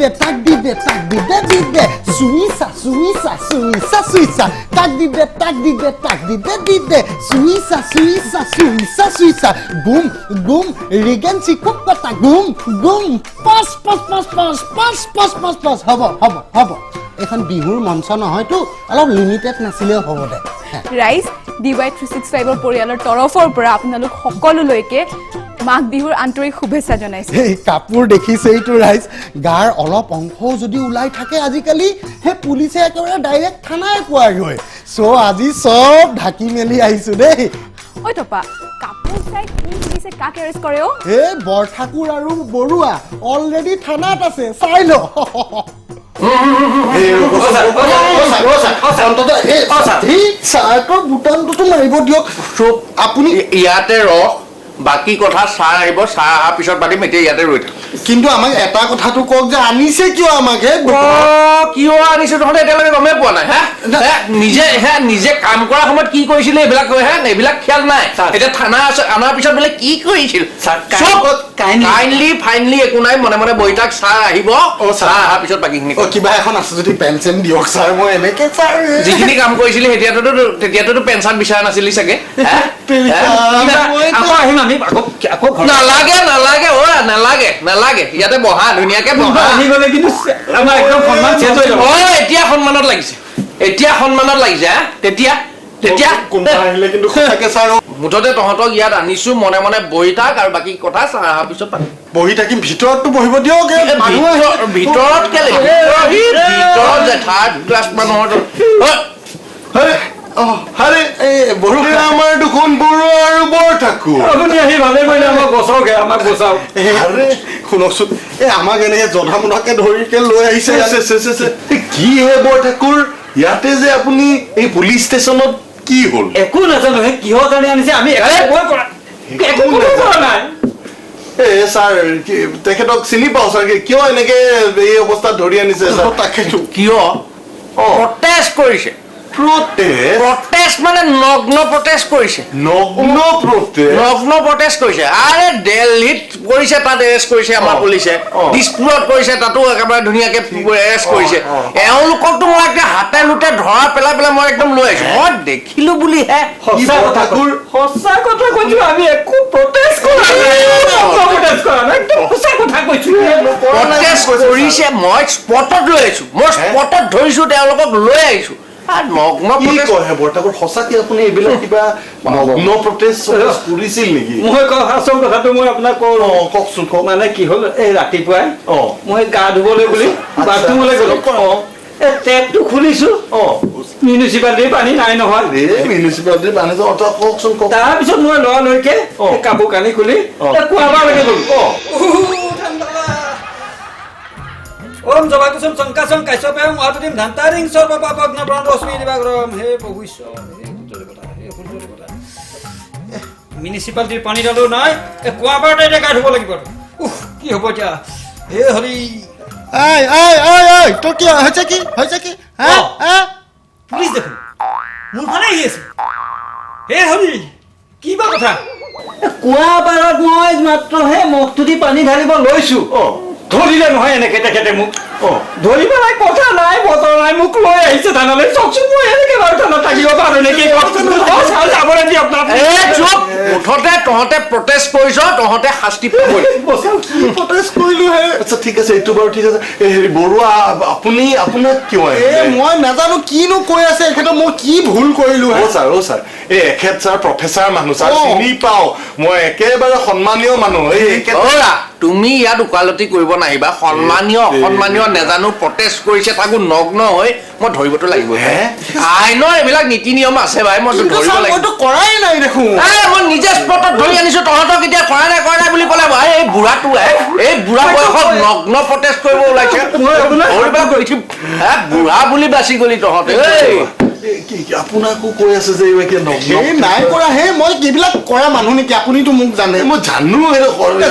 দিবে, তাক দিবে তাক দিবে দিবে। সুইসা সুইসা সুইসা সুইসা। তাক দিবে তাক দিবে তাক দিবে দিবে। সুইসা সুইসা সুইসা সুইসা। বুম বুম রিগেন্সি খুব কথা। গুম গুম। পাঁচ পাঁচ পাঁচ পাঁচ পাঁচ পাঁচ পাঁচ পাঁচ হ'ব হ'ব এখন বিহুৰ মঞ্চ নহয়তো অলপ লিমিটেড নাছিলেও হ'ব দে। ৰাইজ ডি ৱাই থ্ৰী ছিক্স ফাইভৰ পৰিয়ালৰ তৰফৰ পৰা আপোনালোক সকলোলৈকে মাঘ বিহুৰ আন্তৰিক শুভেচ্ছা জনাইছোঁ। এই কাপোৰ দেখিছেইতো ৰাইজ। গাৰ অলপ অংশও যদি ওলাই থাকে আজিকালি সেই পুলিচে একেবাৰে ডাইৰেক্ট থানাই পোৱাগৈ। চ' আজি চব ঢাকি মেলি আহিছো দেই। ঐ টপা কাপোৰ চাই কোন পুলিচে কাক এৰেষ্ট কৰে অ' এই বৰঠাকুৰ আৰু বৰুৱা অলৰেডি থানাত আছে চাই ল। বুটামটোতো মাৰিব দিয়ক। আপুনি ইয়াতে ৰহ বাকী কথা ছাৰ আহিব ছাৰ অহাৰ পিছত পাতিম এতিয়া ইয়াতে ৰৈ থাক। কিন্তু আমাক এটা কথাটো কওক যে আনিছে কিয় আমাক? কিয় আনিছো তহঁতে এতিয়ালৈকে গমেই পোৱা নাই হে? নিজে হে নিজে কাম কৰা সময়ত কি কৰিছিলে এইবিলাক হে? এইবিলাক খেয়াল নাই। এতিয়া থানা আছে অনাৰ পিছত বোলে কি কৰিছিল? কাইণ্ডলি ফাইনলি একো নাই মনে মনে বহি থাক ছাৰ আহিব। ছাৰ। অহাৰ পিছত বাকীখিনি কিবা এখন আছে যদি পেন চেন দিয়ক ছাৰ মই এনেকে ছাৰ। যিখিনি কাম কৰিছিলি তেতিয়াতো তেতিয়াতো পেঞ্চন বিচৰা নাছিলি চাগে? আহিম আমি আকৌ আকৌ নালাগে নালাগে অ নালাগে নালাগে। ইয়াতে বহা ধুনীয়াকে বহা। আহি গ'লে কিন্তু আমাৰ একদম সন্মান চেঞ্জ হৈ যাব। অ এতিয়া সন্মানত লাগিছে। এতিয়া সন্মানত লাগিছে হা? তেতিয়া তেতিয়া। আহিলে কিন্তু সঁচাকে ছাৰ মুঠতে তহঁতক ইয়াত আনিছো মনে মনে বহি থাক আৰু বাকী কথা চাহ অহাৰ পিছত পাতিম। বহি থাকিম ভিতৰততো বহিব দিয়ক ভিতৰত- কেলে ভিতৰত ভিতৰত থাৰ্ড ক্লাছ মানুহৰ আৰে, অ, আৰে, এই বৰুৱা আমাৰ দুখন বৰুৱা আৰু বৰঠাকুৰ আপুনি আহি ভালে কৰিলে আমাক বচাওকে আমাক বচাওক। এ, আৰে শুনকচোন এই আমাক এনেকে জধা মধাকে ধৰিকে লৈ আহিছে ইয়াত। কি হে বৰঠাকুৰ ইয়াতে যে আপুনি এই পুলিচ ষ্টেচনত কি হ'ল? একো নাজানো সেই কিহৰ কাৰণে আনিছে? আমি ছাৰ তেখেতক চিনি পাওঁ ছাৰ কিয় এনেকে এই অৱস্থাত ধৰি আনিছে তাকেতো কিয়? প্ৰটেষ্ট কৰিছে। প্ৰটেষ্ট মানে নগ্ন প্ৰটেষ্ট কৰিছে। নগ্ন প্ৰটেষ্ট নগ্ন প্ৰটেষ্ট কৰিছে। আৰে দিল্লীত কৰিছে তাত এৰেষ্ট কৰিছে আমাৰ পুলিচে। দিছপুৰত কৰিছে তাতো একেবাৰে ধুনীয়াকে এৰেষ্ট কৰিছে। এওঁলোককতো মই এতিয়া হাতে লোটে ধৰা পেলাই পেলাই মই একদম লৈ আহিছো। মই দেখিলো বুলিহে সঁচা কথা সঁচা কথা কৈছো আমি একো প্ৰটেষ্ট কৰা নাই। প্ৰটেষ্ট কৰা নাই একদম সঁচা কথা কৈছো। প্ৰটেষ্ট কৰিছে মই স্পটত লৈ আহিছো। মই স্পটত ধৰিছো তেওঁলোকক লৈ আহিছো। নগ্ন কি protest- কয় হে বৰঠাকুৰ সঁচাকে আপুনি এইবিলাক কিবা নগ্ন প্ৰটেষ্ট কৰিছিল নেকি? মই ক- আচল কথাটো মই আপোনাক কওঁ কওকচোন কওক মানে কি হ'ল এই ৰাতিপুৱাই অ। মই গা ধুবলৈ বুলি আচ্ছা, বাথৰুমলৈ গ'লো। আচ্ছা। এই টেপটো খুলিছো। অ। মিউনিচিপালিটিৰ পানী নাই নহয়। মিউনিচিপালিটিৰ অত কওকচোন কওক তাৰপিছত মই লৰালৰিকে অ। কাপোৰ কানি খুলি অ। এই গ'লো অ। ওম জবাকুসুম শঙ্কাসং কাশ্যপ এম মাধুরীম ধান্তারিং সর্ব পাপগ্ন প্রাণ রশ্মি দিবাগ্রম হে প্রভু ঈশ্বর মিউনিসিপালিটির পানী ডালো নাই এ কুঁৱাৰ পৰা এতিয়া ধুব লাগিব। উহ কি হ'ব এতিয়া? হে হৰি। আই আই আই আই তোৰ কি হৈছে কি? হৈছে কি? হা হা? পুলিচ দেখোন মোৰ ফালে আহি আছে। হে হৰি কি বা কথা? কুঁৱা মই মাত্ৰ মাত্ৰহে মুখটো দি পানী ঢালিব অ। ধরিলেন নহয় এনেকে কেটে কেটে মুখ। নাই, কথা নাই, বতর নাই মোক লৈ আহিছে তা নালে সবসু মই এনেকে বাৰু ঠাণ্ডা থাকিব পাৰো নেকি? কষ্ট যাবলৈ দিয়ক চুপ মুঠতে তহঁতে প্ৰটেষ্ট কৰিছ তহঁতে শাস্তি পাবই। বচাওক। প্ৰটেষ্ট কৰিলো হে? আচ্ছা ঠিক আছে এইটো বাৰু ঠিক আছে। এ, হেৰি বৰুৱা আপুনি আপোনাক কিয় এ আহিলে? মই নাজানো কিনো কৈ আছে এখেতৰ মই কি ভুল কৰিলো হে? ছাৰ অ ছাৰ। এই এখেত ছাৰ প্ৰফেচাৰ মানুহ ছাৰ। চিনি পাওঁ। মই একেবাৰে সন্মানীয় মানুহ। এই তুমি ইয়াত ওকালতি কৰিব নাহিবা। সন্মানীয় অসন্মানীয় নেজানো প্ৰটেষ্ট কৰিছে তাকো নগ্ন হৈ মই ধৰিবতো লাগিব। হে? আইনৰ এইবিলাক নীতি নিয়ম আছে ভাই মই ধৰিব লাগিব। কৰাই নাই দেখোন। এ, মই নিজে স্পটত ধৰি আনিছো তহঁতক এতিয়া কৰা নাই কৰা নাই বুলি ক'লে এই বুঢ়াটো হে, এই বুঢ়া বয়সত নগ্ন প্ৰটেষ্ট কৰিব ওলাইছে। বুঢ়া বুলি বাচি গলি তহঁতে। আপোনাকো কৈ আছে যে নাই কৰা। হে মই কিবিলাক কৰা মানুহ নেকি আপুনিতো মোক জানে। মই জানো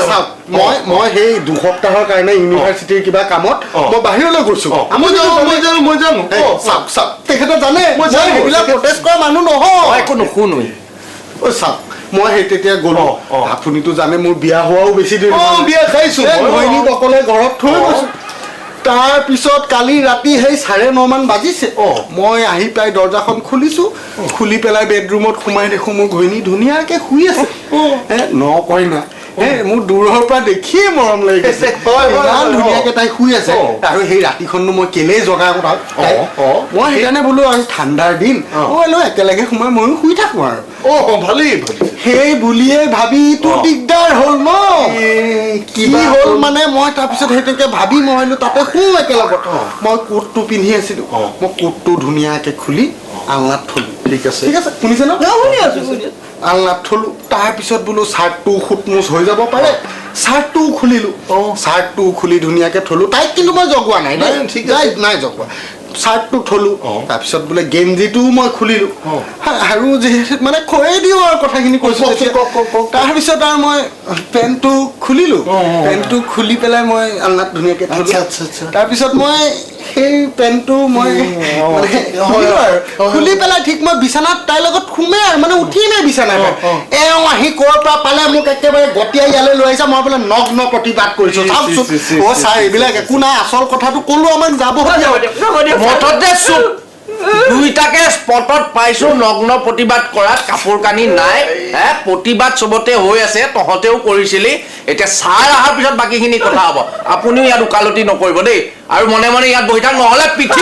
চাওক মই মই সেই দুসপ্তাহৰ কাৰণে ইউনিভাৰ্চিটিৰ কিবা কামত। মই বাহিৰলৈ গৈছো। মই জানো। মই জানো মই জানো চাওক চাওক। তেখেতে জানে মই জানো। সেইবিলাক প্ৰটেষ্ট কৰা মানুহ নহয়। একো নুশুনোৱে চাওক। মই সেই তেতিয়া গ'লো। আপুনিতো জানে মোৰ বিয়া হোৱাও বেছি দিন অ, হোৱা নাই। বিয়া খাইছো এই মই, অ। ঘৈণীক অকলে ঘৰত থৈ। গৈছো তাৰ পিছত কালি ৰাতি সেই চাৰে নমান বাজিছে অ। মই আহি পাই দৰ্জাখন খুলিছো খুলি পেলাই বেডৰুমত সোমাই দেখো মোৰ ঘৈণী ধুনীয়াকে শুই আছে না এ মোৰ দূৰৰ পৰা দেখিয়ে মৰম লাগি গৈছে হয়, হয়, ইমান ধুনীয়াকে তাই শুই আছে। আৰু সেই ৰাতিখননো মই কেলেই? অ, অ। মই সেইকাৰণে বোলো আৰু ঠাণ্ডাৰ দিন। মই একেলগে সোমাই ময়ো শুই থাকো আৰু ভালেই সেই বুলিয়ে ভাবি তো অ। দিগদাৰ হ'ল ন কি হ'ল? মানে মই তাৰপিছত সেইটোকে ভাবি মই তাতে শুওঁ একেলগত। মই কোটটো পিন্ধি আছিলো। মই কোটটো ধুনীয়াকে খুলি আলনাত থলো। ঠিক আছে। ঠিক আছে। শুনিছে ন? শুনি আছো শুনি আছো। আলনাত থলো তাৰপিছত বোলো চাৰ্টটো খুটমুচ হৈ যাব পাৰে। চাৰ্টটোও খুলিলো। অ। চাৰ্টটো খুলি ধুনীয়াকে থলো। তাইক কিন্তু মই জগোৱা নাই দেই। নাই, ঠিক আছে। নাই নাই জগোৱা। চাৰ্টটো থলো। অ। তাৰপিছত বোলে গেঞ্জিটোও মই খুলিলো। আৰু যিহেতু মানে কৈয়ে দিওঁ আৰু কথাখিনি কৈছো। তাৰপিছত আৰু মই পেণ্টটো খুলিলো। পেণ্টটো খুলি পেলাই মই আলনাত ধুনীয়াকে থলো। আচ্ছা, আচ্ছা, আচ্ছা। তাৰপিছত মই সেই পেণ্টটো মই। খুলি পেলাই ঠিক মই বিচনাত তাইৰ লগত শুমে আৰু মানে উঠিমেই বিচনাত। এওঁ আহি ক'ৰ পৰা পালে মোক একেবাৰে গতিয়াই ইয়ালৈ লৈ আহিছে মই বোলে নগ্ন প্ৰতিবাদ কৰিছো। চাওকচোন। অ ছাৰ এইবিলাক একো নাই আচল কথাটো ক'লো আমাক যাব মুঠতে চুপ। দুইটাকে স্পটত পাইছো নগ্ন প্ৰতিবাদ কৰাত কাপোৰ কানি নাই হে প্ৰতিবাদ চবতে হৈ আছে তহঁতেও কৰিছিলি এতিয়া ছাৰ অহাৰ পিছত বাকীখিনি কথা হ'ব আপুনিও ইয়াত ওকালতি নকৰিব দেই আৰু মনে মনে ইয়াত বহি থাক নহ'লে পিঠি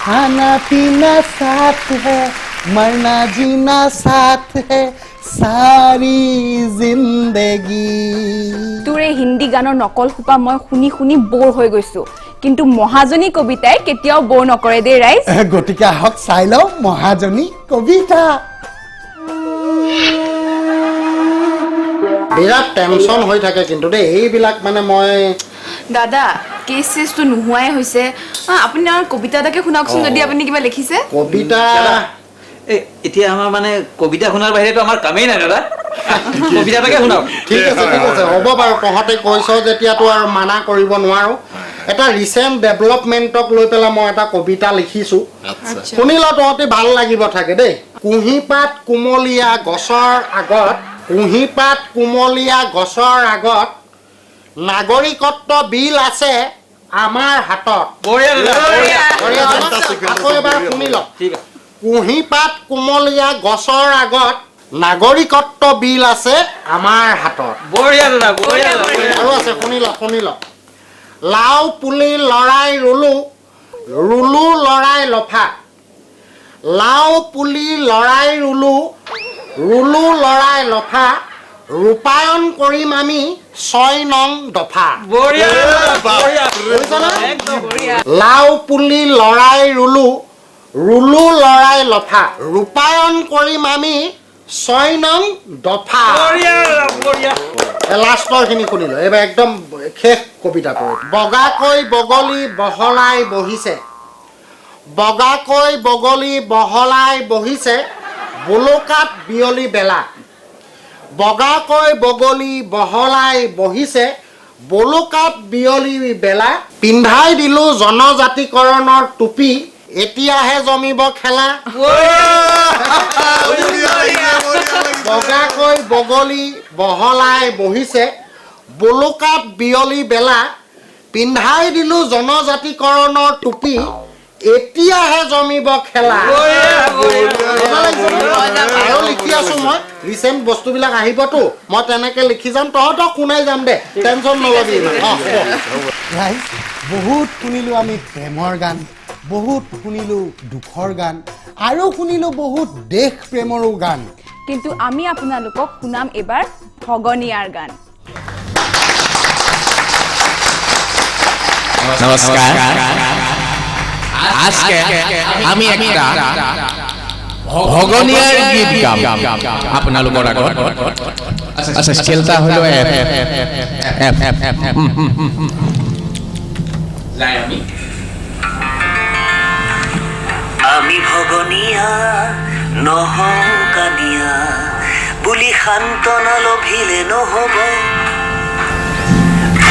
खाना पीना साथ है मरना जीना साथ है सारी जिंदगी তোৰ এই হিন্দী গানৰ নকল সোপা মই শুনি শুনি বৰ হৈ গৈছো কিন্তু মহাজনী কবিতাই কেতিয়াও বৰ নকৰে দেই ৰাইজ। গতিকে আহক চাই লওঁ মহাজনী কবিতা। বিৰাট টেনচন হৈ থাকে কিন্তু দেই এইবিলাক মানে মই দাদা কেছ চেছটো নোহোৱাই হৈছে। আপুনি আমাৰ কবিতা এটাকে শুনাওকচোন যদি আপুনি কিবা লিখিছে। কবিতা এতিয়া আমাৰ মানে কবিতা শুনাৰ বাহিৰেতো আমাৰ কামেই নাই দাদা। কবিতা এটাকে শুনাওক। ঠিক আছে ঠিক আছে। হ'ব বাৰু তহঁতে কৈছ যেতিয়াতো আৰু মানা কৰিব নোৱাৰো। এটা ৰিচেণ্ট ডেভেলপমেণ্টক লৈ পেলাই মই এটা কবিতা লিখিছোঁ। শুনি ল তহঁতি ভাল লাগিব থাকে দেই। কুঁহিপাত কুমলীয়া গছৰ আগত কুঁহিপাত কুমলীয়া গছৰ আগত নাগৰিকত্ব বিল আছে আমাৰ হাতত? আকৌ এবাৰ শুনি ল। ঠিক আছে। কুঁহিপাত কুমলীয়া গছৰ আগত নাগৰিকত্ব বিল আছে আমাৰ হাতত। আৰু আছে শুনি শুনি লাও পুলি লৰাই ৰুলো ৰুলো লৰাই লফা। লাও পুলি লৰাই ৰুলো ৰুলো লৰাই লফা। ৰূপায়ণ কৰিম আমি ছয় নং দফা। লাও পুলি লৰাই ৰুলো ৰুলো লৰাই লফা। ৰূপায়ণ কৰিম আমি ছয় নং দফা। বঢ়িয়া দাদা বঢ়িয়া লাষ্টৰ খিনি শুনিলো। এইবাৰ একদম শেষ কবিতাটো বগাকৈ বগলী বহলাই বহিছে। বগাকৈ বগলী বহলাই বহিছে। বোলোকাত বিয়লি বেলা। বগাকৈ বগলী বহলাই বহিছে। বলোকাত বিয়লি বেলা। পিন্ধাই দিলো জনজাতিকৰণৰ টুপি। এতিয়াহে জমিব খেলা বগাকৈ বগলী বহলাই বহিছে বোলোকাত বিয়লি বেলা পিন্ধাই দিলো জনজাতিকৰণৰ টুপি এতিয়াহে জমিব খেলা? আৰু লিখি আছো মই ৰিচেণ্ট বস্তুবিলাক আহিবতো মই তেনেকে লিখি যাম তহঁতক শুনাই যাম দে টেনচন নলবি বহুত শুনিলোঁ আমি প্ৰেমৰ গান বহুত শুনিলোঁ দুখৰ গান আৰু শুনিলোঁ বহুত দেশ প্ৰেমৰো গান কিন্তু আমি আপোনালোকক শুনাম এইবাৰ ভগনীয়াৰ গান নমস্কাৰ আজকে আমি একটা ভগনীয়াৰ গীত গাম আপোনালোকৰ আগত আচ্ছা স্কেলটা হলো এফ এফ এফ এফ যাই আমি আমি ভগনীয়া নহওঁ কানিয়া বুলি সান্তনা লভিলে নহব।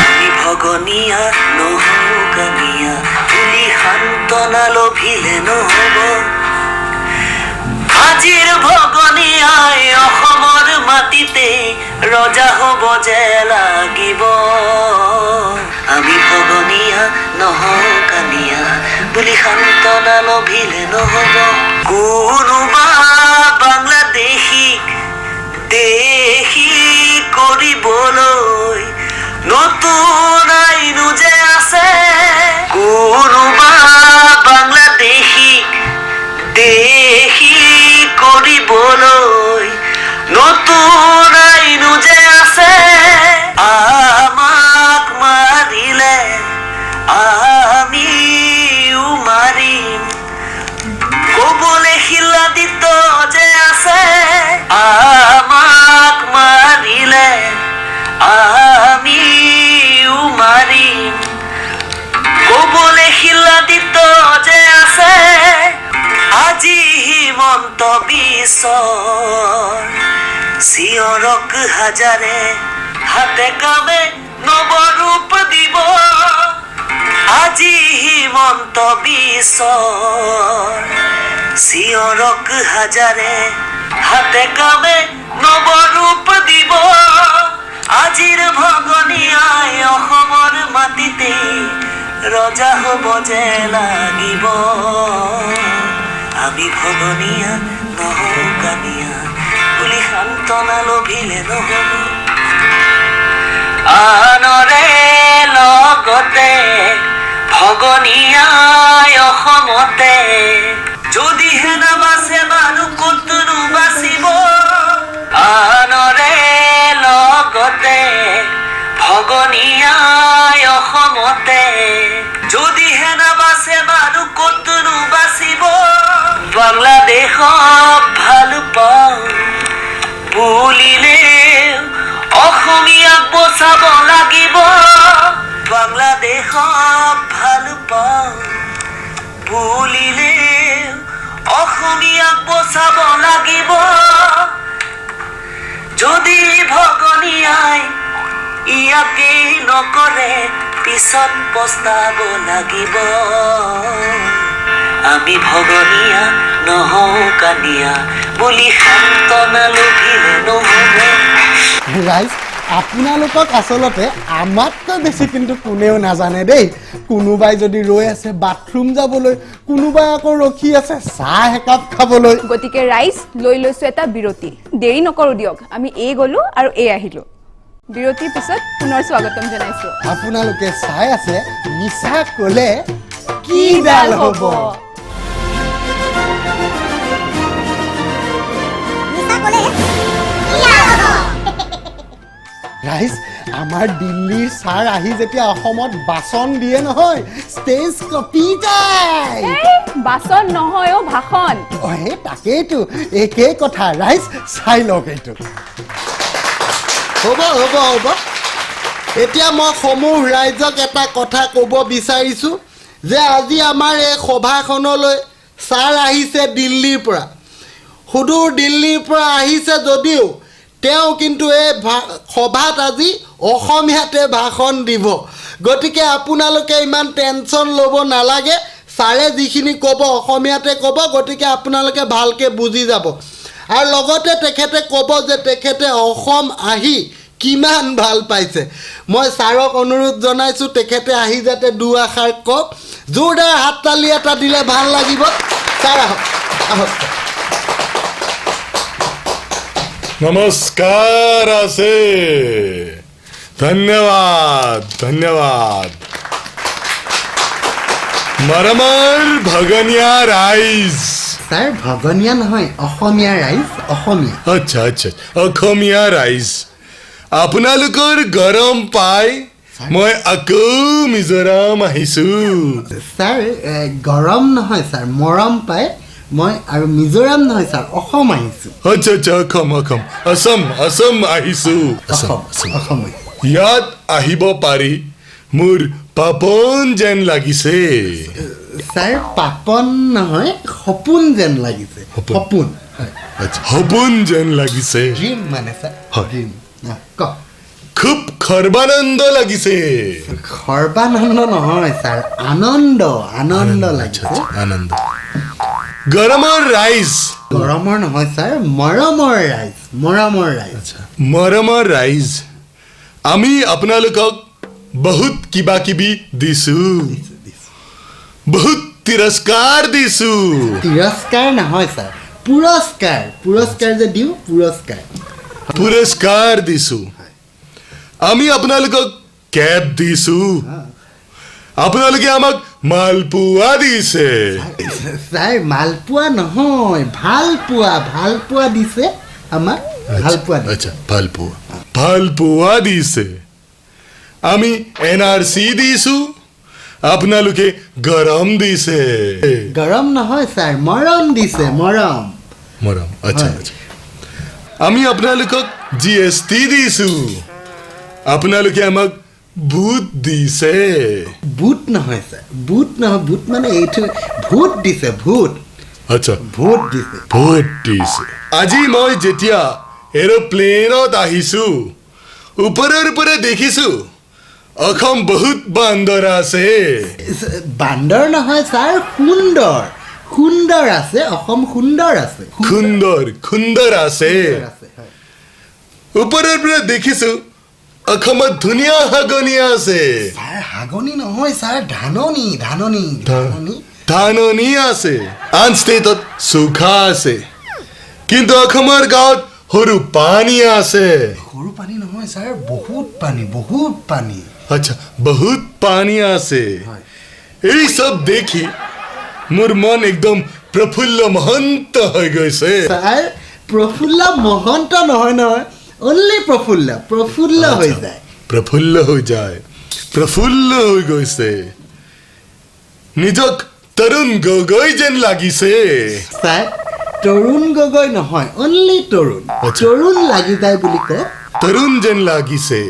আমি ভগনীয়া নহওঁ কানিয়া বুলি সান্তনা লভিলে নহব। আজিৰ ভগনীয়াই অসমৰ মাটিতে ৰজা হ'ব যে লাগিব। আমি ভগনীয়া নহওঁ কানিয়া বুলি সান্তনা লভিলে নহব। কোনোবা বাংলাদেশীক দেশী কৰিবলৈ ঈশ্বর সিয়রক হাজারে, হাতে কামে নবরূপ দিব। আজি হিমন্ত বিশ্বর সিয়রক হাজারে, হাতে কামে নবরূপ দিব। আজির ভগনিয়ায় অসমর মাটিতে ৰজা হ'ব যে লাগিব। আমি ভগনীয়া লভিলে নহ'ব আনৰে লগতে ভগনীয়াই অসমতে। যদিহে নাবাচে মানুহ ক'তনো বাচিব আনৰে লগতে ভগনীয়াই অসমতে। যদিহে নাবাচে মানুহ ক'তনো বাচিব বাংলাদেশক ভালো পাওঁ বুলিলে অসমীয়াক বচাব লাগিব। বাংলাদেশক ভালো পাওঁ। বুলিলে অসমীয়াক বচাব লাগিব। যদি ভগনীয়াই ইয়াকেই নকৰে পিছত পস্তাব লাগিব। আমি ভগনীয়া নহওঁ কানিয়া বুলি সান্তনা লভিলে নহ'ব। ৰাইজ আপোনালোকক আচলতে আমাতকৈ বেছি কিন্তু কোনেও নাজানে দেই। কোনোবাই যদি ৰৈ আছে বাথৰুম যাবলৈ কোনোবাই আকৌ ৰখি আছে চাহ একাপ খাবলৈ। গতিকে ৰাইজ লৈ লৈছো এটা বিৰতি। দেৰি নকৰো দিয়ক আমি এই গলো আৰু এই আহিলো। বিৰতিৰ পিছত পুনৰ স্বাগতম জনাইছো। আপোনালোকে চাই আছে মিছা ক'লে কিডাল হ'ব? ৰাইজ আমাৰ দিল্লীৰ ছাৰ আহি যেতিয়া অসমত বাচন দিয়ে নহয় ষ্টেজ কপি যায়। বাচন নহয় অ' ভাষণ। অ সেই তাকেইতো একেই কথা। ৰাইজ চাই লওক এইটো। হ'ব হ'ব হ'ব। এতিয়া মই সমূহ ৰাইজক এটা কথা ক'ব বিচাৰিছোঁ যে আজি আমাৰ এই সভাখনলৈ ছাৰ আহিছে দিল্লীৰ পৰা। সুদূৰ দিল্লীৰ পৰা আহিছে যদিও তেওঁ কিন্তু এই ভা- সভাত আজি অসমীয়াতে ভাষণ দিব। গতিকে আপোনালোকে ইমান টেনশ্যন ল'ব নালাগে। ছাৰে যিখিনি ক'ব অসমীয়াতে ক'ব গতিকে আপোনালোকে ভালকৈ বুজি যাব। আৰু লগতে তেখেতে ক'ব যে তেখেতে অসম আহি কিমান ভাল পাইছে। মই ছাৰক অনুৰোধ জনাইছোঁ তেখেতে আহি যাতে দুআষাৰ কওক। জোৰদাৰ হাততালি এটা দিলে ভাল লাগিব। ছাৰ আহক আহক। नमस्कार असे धन्यवाद धन्यवाद मरमर भगनिया राईस ছাৰ ভগনীয়া নহয় অসমীয়া ৰাইজ অসমীয়া আচ্ছা আচ্ছা অসমীয়া ৰাইজ আপোনালোকৰ গৰম পাই মই আকৌ মিজোৰাম আহিছো ছাৰ এ, গৰম নহয় ছাৰ মৰম পাই মই আৰু মিজোৰাম নহয় ছাৰ অসম আহিছোঁ। আচ্ছা আচ্ছা অসম অসম। অসম অসম আহিছো। অসম ইয়াত আহিব পাৰি। মোৰ পাপন যেন লাগিছে। ছাৰ পাপন নহয় সপোন যেন লাগিছে। সপোন। সপোন যেন লাগিছে। মানে ছাৰ কওক। খুব সৰ্বানন্দ লাগিছে। সৰ্বানন্দ নহয় ছাৰ আনন্দ আনন্দ লাগিছে। আনন্দ। গৰমৰ ৰাইজ গৰমৰ নহয় ছাৰ মৰমৰ ৰাইজ মৰমৰ ৰাইজ মৰমৰ ৰাইজ আমি আপোনালোকক বহুত কিবা কিবি দিছো বহুত তিৰস্কাৰ দিছো তিৰস্কাৰ নহয় ছাৰ পুৰস্কাৰ পুৰস্কাৰ যে দিওঁ পুৰস্কাৰ পুৰস্কাৰ দিছো আমি আপোনালোকক কেব দিছো আপোনালোকে আমাক মালপোৱা দিছে। ছাৰ মালপোৱা নহয় ভাল পোৱা ভাল পোৱা দিছে আমাক ভাল পোৱা আচ্ছা ভালপোৱা ভালপোৱা দিছে। আমি এন আৰ চি দিছো আপোনালোকে গৰম দিছে। গৰম নহয় ছাৰ মৰম দিছে মৰম। মৰম। আচ্ছা। আমি আপোনালোকক জি এছ টি দিছো। আপোনালোকে আমাক ভূত দিছে। বুট নহয় ছাৰ। বুট নহয় বুট মানে এইটো ভূত দিছে ভূত। আচ্ছা। ভূত দিছে। ভূত দিছে। আজি মই যেতিয়া এৰ'প্লেনত আহিছো ওপৰৰ পৰা দেখিছো অসম বহুত বান্দৰ আছে। বান্দৰ নহয় ছাৰ সুন্দৰ। সুন্দৰ আছে অসম সুন্দৰ আছে। সুন্দৰ সুন্দৰ আছে। ওপৰৰ পৰা দেখিছো অসমত ধুনীয়া হাগনি আছে। হাগনি নহয় ছাৰ ধাননি ধাননি ধাননি। ধাননি আছে। আন ষ্টেটত চৌখা আছে। কিন্তু অসমৰ গাঁৱত সৰু পানী আছে। সৰু পানী নহয় ছাৰ বহুত পানী বহুত পানী। আচ্ছা বহুত পানী আছে। এই চব দেখি মোৰ মন একদম প্ৰফুল্ল মহন্ত হৈ গৈছে। ছাৰ প্ৰফুল্ল মহন্ত নহয় নহয়। অনলি প্ৰফুল্ল প্ৰফুল্ল হৈ যায় প্ৰফুল্ল হৈ যায় প্ৰফুল্ল হৈ গৈছে নিজক তৰুণ গগৈ যেন লাগিছে তৰুণ গগৈ নহয় অনলি তৰুণ। তৰুণ লাগি যায় বুলি কয় তৰুণ যেন লাগিছে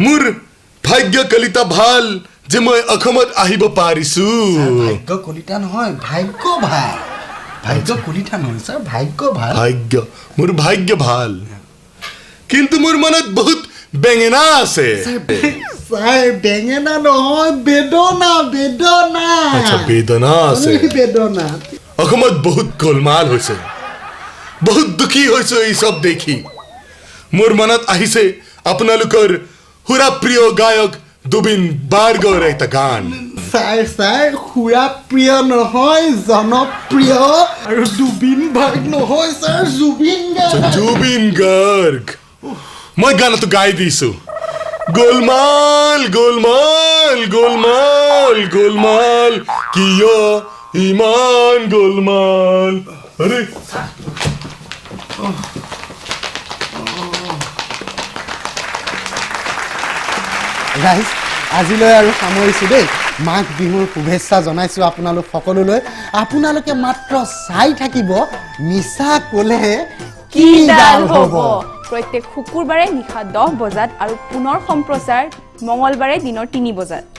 মোৰ ভাগ্য কলিতা ভাল যে মই অসমত আহিব পাৰিছো ভাগ্য কলিতা নহয় ভাগ্য ভাল ভাগ্য কলিতা নহয় ছাৰ ভাগ্য ভাল ভাগ্য মোৰ ভাগ্য ভাল কিন্তু মোৰ মনত বহুত বেঙেনা আছে। ছাৰ বেঙেনা নহয় বেদনা বেদনা। আচ্ছা বেদনা আছে। বেদনা। অসমত বহুত গোলমাল হৈছে। বহুত দুখী হৈছো এই চব দেখি। মোৰ মনত আহিছে আপোনালোকৰ সুৰা প্ৰিয় গায়ক জুবিন গাৰ্গৰ এটা গান। ছাৰ ছাৰ সুৰা প্ৰিয় নহয় জনপ্ৰিয় আৰু জুবিন ভাগ নহয় ছাৰ জুবিন জুবিন গাৰ্গ। মই গানটো গাই দিছো। গোলমাল গোলমাল গোলমাল গোলমাল কিয় ইমান গোলমাল? আৰে। ৰাইজ আজিলৈ আৰু সামৰিছোঁ দেই। মাঘ বিহুৰ শুভেচ্ছা জনাইছোঁ আপোনালোক সকলোলৈ। আপোনালোকে মাত্ৰ চাই থাকিব মিছা ক'লে কি ডাল হ'ব? প্ৰত্যেক শুকুৰবাৰে নিশা দহ বজাত আৰু পুনৰ সম্প্ৰচাৰ মঙলবাৰে দিনৰ তিনি বজাত।